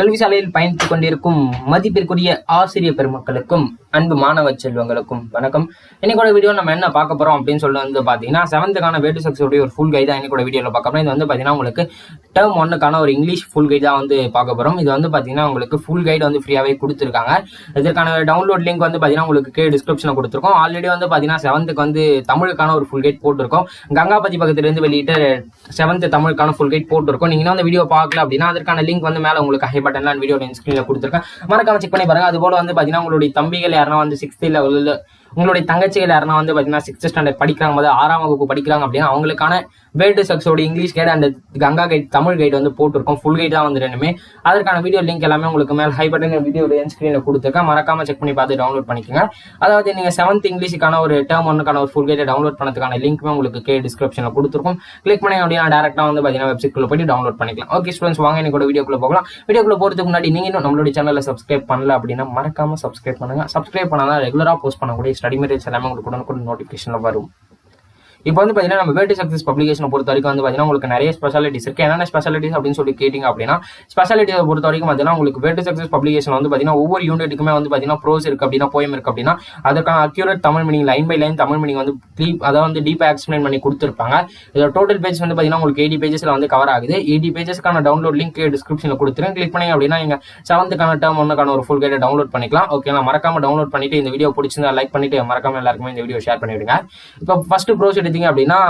கல்விசாலையில் பயணித்துக் கொண்டிருக்கும் மதிப்பிற்குரிய ஆசிரியர் பெருமக்களுக்கும் அன்பு மாணவ செல்வங்களுக்கும் வணக்கம். இன்னைக்கோட வீடியோ நம்ம என்ன பார்க்க போறோம் அப்படின்னு சொல்லி வந்து பார்த்தீங்கன்னா செவன்த்துக்கான வேட்டு செக்ஸ் ஒரு ஃபுல் கைட் தான் இன்னைக்கோட வீடியோவில் பார்க்க போறோம். இது வந்து பார்த்தீங்கன்னா உங்களுக்கு டேர்ம் ஒன்னுக்கான ஒரு இங்கிலீஷ் ஃபுல் கைட் தான் வந்து பார்க்க போறோம். இது வந்து பார்த்தீங்கன்னா உங்களுக்கு ஃபுல் கைடு வந்து ஃப்ரீயாகவே கொடுத்துருக்காங்க. இதற்கான டவுன்லோட் லிங்க் வந்து பார்த்தீங்கன்னா உங்களுக்கு கே டிஸ்கிரிப்ஷனில் கொடுத்துருக்கோம். ஆல்ரெடி வந்து பார்த்தீங்கன்னா செவன்த்துக்கு வந்து தமிழுக்கான ஒரு ஃபுல் கைட் போட்டிருக்கோம். கங்காபதி பக்கத்துலேருந்து வெளியிட்டு செவன்த்து தமிழுக்கான ஃபுல் கைட் போட்டிருக்கோம். நீங்கள் வந்து வீடியோ பார்க்கல அப்படின்னா அதற்கான லிங்க் வந்து மேலே உங்களுக்கு ஹை பட்டன்ல வீடியோ ஸ்க்ரீனில் கொடுத்துருக்கேன். மறக்காம செக் பண்ணி பாருங்க. அது போல வந்து பார்த்தீங்கன்னா உங்களுடைய தம்பிகள் யாருன்னா வந்து சிக்ஸ்த் லெவலில் உங்களுடைய தங்கச்சிகள் யாருன்னா வந்து பார்த்தீங்கன்னா சிக்ஸ்த் ஸ்டாண்டர்ட் படிக்கிறாங்க போது ஆறாம் வகுப்பு படிக்கிறாங்க அப்படின்னா அவங்களுக்கான word சக்ஸோட English guide and Ganga guide Tamil guide வந்து போட்டிருக்கோம். ஃபுல் கைட் தான் வந்து ரெண்டுமே. அதற்கான வீடியோ லிங்க் எல்லாமே உங்களுக்கு மேலே ஹை பட்டன் வீடியோ ஸ்க்ரீனில் கொடுத்துருக்கேன். மறக்காம செக் பண்ணி பார்த்து டவுன்லோட் பண்ணிக்கோங்க. அதாவது நீங்கள் செவன்த் இங்கிலீஷுக்கான ஒரு டேர்ம் ஒன்றுக்கான ஒரு ஃபுல் கைடை டவுன்லோட் பண்ணதுக்கான லிங்க்குமே உங்களுக்கு கே டிஸ்கிரிப்ஷனில் கொடுத்துருக்கும். கிளிக் பண்ணி அப்படின்னா டேரெக்டாக வந்து பார்த்தீங்கன்னா வெப்சைட்குள்ள போய் டவுன்லோட் பண்ணிக்கலாம். ஓகே ஸ்டூடெண்ட்ஸ் வாங்க எனக்கு வீடியோக்குள்ள போகலாம். வீடியோக்குள்ள போகிறதுக்கு முன்னாடி நீங்கள் இன்னும் நம்மளுடைய சேனலில் சப்ஸ்கிரைப் பண்ணல அப்படின்னா மறக்காம சப்ஸ்கிரைப் பண்ணுங்கள் சப்ஸ்கிரைப் பண்ணால் ரெகுலராக போஸ்ட் பண்ணக்கூடிய ஸ்டடி மெட்டீரியல்ஸ் எல்லாமே உங்களுக்கு உடனுக்குடன் நோட்டிஃபிகேஷனில் வரும் இப்போ வந்து பார்த்தீங்கன்னா நம்ம வேட்டி சக்சஸ் பப்ளிகேஷனை பொறுத்த வரைக்கும் வந்து பார்த்தீங்கன்னா உங்களுக்கு நிறைய ஸ்பெஷாலிட்டிஸ் இருக்கு. என்னென்ன ஸ்பெஷாலிட்டிஸ் அப்படின்னு சொல்லி கேட்டிங்க அப்படின்னா ஸ்பெஷாலிட்டியை பொறுத்த வரைக்கும் பார்த்தீங்கன்னா உங்களுக்கு வேட்டி சக்சஸ் பப்ளிகேஷன் வந்து பார்த்தீங்கன்னா ஒவ்வொரு யூனிட்டுக்குமே வந்து பார்த்தீங்கன்னா ப்ரோஸ் இருக்கு அப்படின்னா போயம் இருக்கு அப்படின்னா அதுக்கான accurate Tamil meaning line by line Tamil meaning வந்து க்ளீப் அதை வந்து டீப்பாக எக்ஸ்பிளைன் பண்ணி கொடுத்துருப்பாங்க. இதில் டோட்டல் பேஜ் வந்து பார்த்தீங்கன்னா உங்களுக்கு எயிட்டி பேஜஸில் வந்து கவர் ஆகுது. எயிட்டி பேஜஸ்க்கான டவுன்லோட் லிங்க் டிஸ்கிரிப்ஷனில் கொடுத்துருங்க. கிளிக் பண்ணி அப்படின்னா நீங்கள் செவன்த்துக்கான டேர்ம் ஒன்றுக்கான ஒரு ஃபுல் கைடை டவுன்லோட் பண்ணிக்கலாம். ஓகேங்களா மறக்காம டவுன்லோட் பண்ணிட்டு இந்த வீடியோ பிடிச்சிருந்தா லைக் பண்ணிட்டு மறக்காம எல்லாருக்குமே இந்த வீடியோ ஷேர் பண்ணிவிடுங்க. இப்போ ஃபர்ஸ்ட் ப்ரோஸ் எடுத்தீங்க அப்படின்னா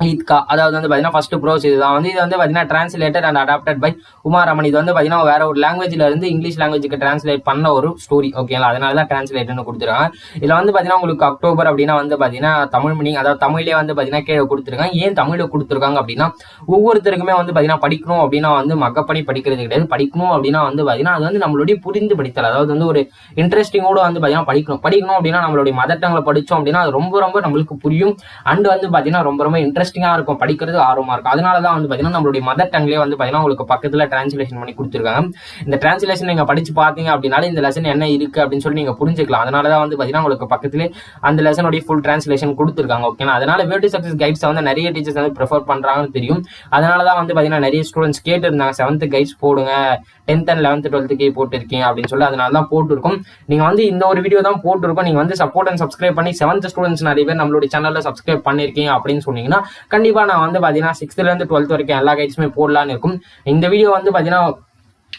ஈத்கா அதாவது வந்து பார்த்தீங்கன்னா ஃபர்ஸ்ட் ப்ரோஸ் இதுதான் வந்து இது வந்து பார்த்தீங்கன்னா translated and adapted by Uma Raman இது வந்து பார்த்தீங்கன்னா வேற ஒரு லாங்குவேஜ்ல இருந்து இங்கிலீஷ் லாங்குவேஜுக்கு டிரான்ஸ்லேட் பண்ண ஒரு ஸ்டோரி ஓகேங்களா அதனால தான் டிரான்ஸ்லேட்னு கொடுத்துருக்காங்க இதில் வந்து பார்த்தீங்கன்னா உங்களுக்கு அக்டோபர் அப்படின்னா வந்து பார்த்தீங்கன்னா தமிழ் மீனிங் அதாவது தமிழ்லேயே வந்து பார்த்தீங்கன்னா கீழே கொடுத்துருக்காங்க ஏன் தமிழில் கொடுத்துருக்காங்க அப்படின்னா ஒவ்வொருத்தருக்குமே வந்து பார்த்தீங்கன்னா படிக்கணும் அப்படின்னா வந்து மக்கப்படி படிக்கிறது கிடையாது படிக்கணும் அப்படின்னா வந்து பார்த்தீங்கன்னா அது வந்து நம்மளுடைய புரிந்து படித்தல் அதாவது வந்து ஒரு இன்ட்ரெஸ்டிங்கோட வந்து பார்த்தீங்கன்னா படிக்கணும் படிக்கணும் அப்படின்னா நம்மளுடைய மதர் டங்கில் படித்தோம் அப்படின்னா அது ரொம்ப ரொம்ப நம்மளுக்கு புரியும் அண்ட் வந்து பார்த்தீங்கன்னா ரொம்ப ரொம்ப இன்ட்ரெஸ்ட் இன்ட்ரெஸ்டிங்காக இருக்கும். படிக்கிறது ஆர்வமாக இருக்கும். அதனால தான் வந்து பார்த்தீங்கன்னா நம்மளுடைய மதர் டங்லேயே வந்து பார்த்தீங்கன்னா உங்களுக்கு பக்கத்தில் டிரான்ஸ்லேஷன் பண்ணி கொடுத்துருக்காங்க. இந்த டிரான்ஸ்லேஷன் நீங்கள் படிச்சு பார்த்தீங்க அப்படின்னாலே இந்த லெசன் என்ன இருக்குது அப்படின்னு சொல்லி நீங்கள் புரிஞ்சுக்கலாம். அதனால தான் வந்து பார்த்தீங்கன்னா உங்களுக்கு பக்கத்துலேயே அந்த லெசனுடைய ஃபுல் டிரான்ஸ்லேஷன் கொடுத்துருக்காங்க ஓகேனா அதனால வேர்டு சக்ஸஸ் கைட்ஸை வந்து நிறைய டீச்சர்ஸ் வந்து ப்ரிஃபர் பண்ணுறாங்கன்னு தெரியும். அதனால தான் வந்து பார்த்தீங்கன்னா நிறைய ஸ்டூடெண்ட்ஸ் கேட்டுருந்தாங்க செவன்த்து கைட்ஸ் போடுங்க டென்த் அண்ட் லெவன்த் டுவெல்த்துக்கே போட்டிருக்கீங்க அப்படின்னு சொல்லி அதனால தான் போட்டிருக்கோம். நீங்கள் வந்து இந்த ஒரு வீடியோ தான் போட்டிருக்கோம். நீங்கள் வந்து சப்போர்ட் அண்ட் சப்ஸ்கிரைப் பண்ணி செவன்த் ஸ்டூடெண்ட்ஸ் நிறைய பேர் நம்மளுடைய சேனலில் சப்ஸ்கிரைப் பண்ணியிருக்கீங்க அப்படின்னு சொன்னீங்கன்னா கண்டிப்பாக நான் வந்து பார்த்தீங்கன்னா சிக்ஸ்த்துலேருந்து டுவெல்த் வரைக்கும் எல்லா கைட்ஸுமே போடலான்னு இருக்கும். இந்த வீடியோ வந்து பார்த்தீங்கன்னா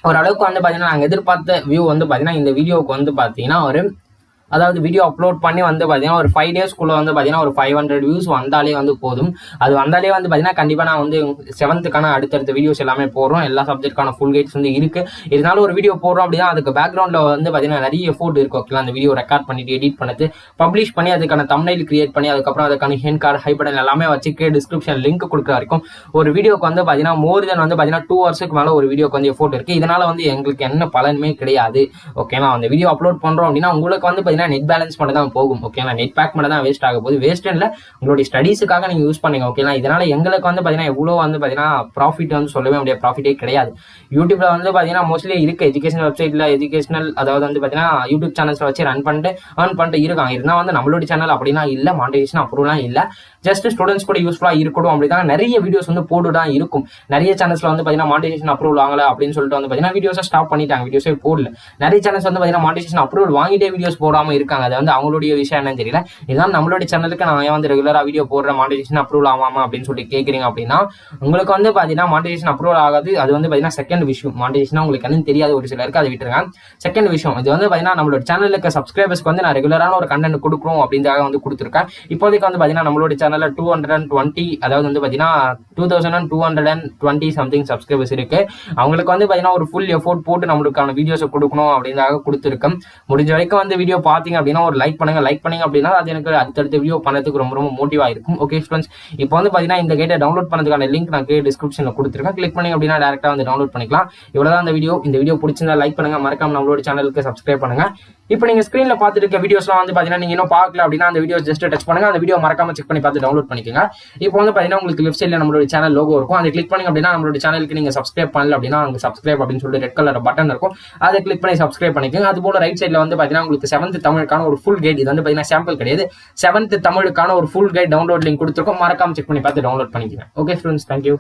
ஓரளவுக்கு வந்து பார்த்தீங்கன்னா நாங்கள் எதிர்பார்த்த வியூ வந்து பார்த்தீங்கன்னா இந்த வீடியோவுக்கு வந்து பார்த்தீங்கன்னா ஒரு அதாவது வீடியோ அப்லோட் பண்ணி வந்து பார்த்தீங்கன்னா ஒரு ஃபைவ் டேஸ்க்குள்ளே வந்து பார்த்தீங்கன்னா ஒரு ஃபைவ் ஹண்ட்ரட் வியூஸ் வந்தாலே வந்து போதும். அது வந்தாலே வந்து பார்த்தீங்கன்னா கண்டிப்பாக நான் வந்து செவன்த்துக்கான அடுத்தடுத்த வீடியோஸ் எல்லாமே போடுறோம். எல்லா சப்ஜெக்ட்கான ஃபுல் கைட்ஸ் வந்து இருக்குது இருந்தாலும் ஒரு வீடியோ போடுறோம் அப்படின்னா அதுக்கு பேக்ரவுண்டில் வந்து பார்த்தீங்கன்னா நிறைய எஃபோர்ட் இருக்கும். ஓகேங்களா? அந்த வீடியோ ரெக்கார்ட் பண்ணிட்டு எடிட் பண்ணது பப்ளிஷ் பண்ணி அதுக்கான தமிழில் கிரியேட் பண்ணி அதுக்கப்புறம் அதுக்கான ஹென் கார்டு ஹை பட்டன் எல்லாமே வச்சு டிஸ்கிரிப்ஷன் லிங்க் கொடுக்குற வரைக்கும் ஒரு வீடியோக்கு வந்து பார்த்தீங்கன்னா மோர் தென் வந்து பார்த்தீங்கன்னா டூ ஹவர்ஸுக்கு மேலே ஒரு வீடியோக்கு வந்து எஃபோர்ட் இருக்குது இதனால் வந்து எங்களுக்கு என்ன பலனுமே கிடையாது. ஓகேங்களா? அந்த வீடியோ அப்லோட் பண்ணுறோம் அப்படின்னா உங்களுக்கு வந்து பார்த்தீங்கன்னா நெட் பேலன்ஸ் மட்டும் தான் போகும் ஓகேங்களா நெட் பேக் மட்டும் தான் வேஸ்ட் ஆக போகுது. வேஸ்ட் உங்களுடைய ஸ்டடீஸுக்காக நீங்கள் யூஸ் பண்ணுங்க ஓகேங்களா இதனால எங்களுக்கு வந்து பார்த்தீங்கன்னா எவ்வளோ வந்து பார்த்தீங்கன்னா ப்ராஃபிட் வந்து சொல்லவே முடியாது. ப்ராஃபிட்டே கிடையாது. யூடியூப்ல வந்து பார்த்தீங்கன்னா மோஸ்ட்லி இருக்கு. எஜுகேஷன் வெப்சைட்ல எஜுகேஷனல் அதாவது வந்து பார்த்தீங்கன்னா யூடியூப் சேனல்ஸ் வச்சு ரன் பண்ணிட்டு ஏர்ன் பண்ணிட்டு இருக்காங்க. இருந்தால் வந்து நம்மளுடைய சேனல் அப்படின்னா இல்லை மானிட்டேஷன் அப்ரூவ்லாம் இல்லை. ஜஸ்ட் ஸ்டூடெண்ட்ஸ் கூட யூஸ்ஃபுல்லாக இருக்கணும் அப்படி தான் நிறைய வீடியோஸ் வந்து போட்டு தான் இருக்கும். நிறைய சேனல்ஸ்ல வந்து பார்த்தீங்கன்னா மானிட்டேஷன் அப்ரூவல் வாங்கல அப்படின்னு சொல்லிட்டு வந்து பார்த்தீங்கன்னா வீடியோஸை ஸ்டாப் பண்ணிட்டாங்க. வீடியோஸே போடல. நிறைய சேனல்ஸ் வந்து பார்த்தீங்கன்னா மானிட்டேஷன் அப்ரூவல் வாங்கிட்டே வீடியோஸ் பண்ணாமல் இருக்காங்க. அது வந்து அவங்களுடைய விஷயம் என்னன்னு தெரியல. இதுதான் நம்மளுடைய சேனலுக்கு நான் ஏன் வந்து ரெகுலராக வீடியோ போடுற மானிட்டேஷன் அப்ரூவல் ஆகாமா அப்படின்னு சொல்லி கேட்குறீங்க அப்படின்னா உங்களுக்கு வந்து பார்த்தீங்கன்னா மானிட்டேஷன் அப்ரூவல் ஆகாது. அது வந்து பார்த்தீங்கன்னா செகண்ட் விஷயம். மானிட்டேஷன் உங்களுக்கு என்னன்னு தெரியாது. ஒரு சிலருக்கு அதை விட்டுருங்க. செகண்ட் விஷயம் இது வந்து பார்த்தீங்கன்னா நம்மளோட சேனலுக்கு சப்ஸ்கிரைபர்ஸ்க்கு வந்து நான் ரெகுலரான ஒரு கண்டென்ட் கொடுக்குறோம் அப்படின்றதாக வந்து கொடுத்துருக்கேன். இப்போதைக்கு வந்து பார்த்தீங்கன்னா நம்மளோட சேனலில் டூ ஹண்ட்ரட் அண்ட் டுவெண்ட்டி அதாவது வந்து பார்த்தீங்கன்னா two thousand and two hundred and twenty something subscribers இருக்கு. அவங்களுக்கு வந்து பார்த்தீங்கன்னா ஒரு ஃபுல் எஃபோர்ட் போட்டு நம்மளுக்கான வீடியோஸை கொடுக்கணும் அப்படின்றதாக கொடுத்துருக்கேன். முடிஞ்ச வரைக்கும் வந்து வீடியோ பார்த்தீங்க அப்படின்னா ஒரு லைக் பண்ணுங்க. லைக் பண்ணிங்க அப்படின்னா அது எனக்கு அடுத்தடுத்த வீடியோ பண்ணுறதுக்கு ரொம்ப ரொம்ப மோட்டிவாக இருக்கும். ஓகே ஸ்டூடெண்ட்ஸ் இப்போ வந்து பார்த்தீங்கன்னா இந்த கேட்டை டவுன்லோட் பண்ணதுக்கான லிங்க் நான் கீழே டிஸ்கிரிப்ஷனில் கொடுத்துருக்கேன். கிளிக் பண்ணி அப்படின்னா டேரெக்டாக வந்து டவுன்லோட் பண்ணிக்கலாம். இவ்வளோதான் அந்த வீடியோ இந்த வீடியோ பிடிச்சிருந்தா லைக் பண்ணுங்க. மறக்காம நம்மளோட சேனலுக்கு சப்ஸ்கிரைப் பண்ணுங்க. இப்போ நீங்க ஸ்க்ரீனில் பார்த்துட்டு இருக்க வீடியோஸ்லாம் வந்து பார்த்தீங்கன்னா நீங்க இன்னும் பார்க்கல அப்படின்னா அந்த வீடியோ ஜஸ்ட் டச் பண்ணுங்க. அந்த வீடியோ மறக்காம செக் பண்ணி பார்த்து டவுன்லோட் பண்ணிக்கோங்க. இப்போ வந்து பார்த்தீங்கன்னா உங்களுக்கு லெஃப்ட் சைடில் நம்மளோட சேனல் லோகோ இருக்கும். அதை கிளிக் பண்ணி அப்படின்னா நம்மளோட சேனலுக்கு நீங்க சப்ஸ்கிரைப் பண்ணல அப்படின்னா அங்கே சப்ஸ்கிரைப் அப்படின்னு சொல்லிட்டு ரெட் கலர் பட்டன் இருக்கும். அதை கிளிக் பண்ணி சப்ஸ்கிரைப் பண்ணிக்கோங்க. அது போல ரைட் சைடில் வந்து பார்த்தீங்கன்னா உங்களுக்கு செவன்த் தமிழுக்கான ஒரு ஃபுல் கைட் இது வந்து பார்த்தீங்கன்னா சாம்பிள் கிடையாது. செவன்த் தமிழுக்கான ஒரு ஃபுல் கைட் டவுன்லோட் லிங்க் கொடுத்துருக்கோம். மறக்காம செக் பண்ணி பார்த்து டவுன்லோட் பண்ணிக்கிறேன் ஓகே ஃப்ரெண்ட்ஸ் தேங்க்யூ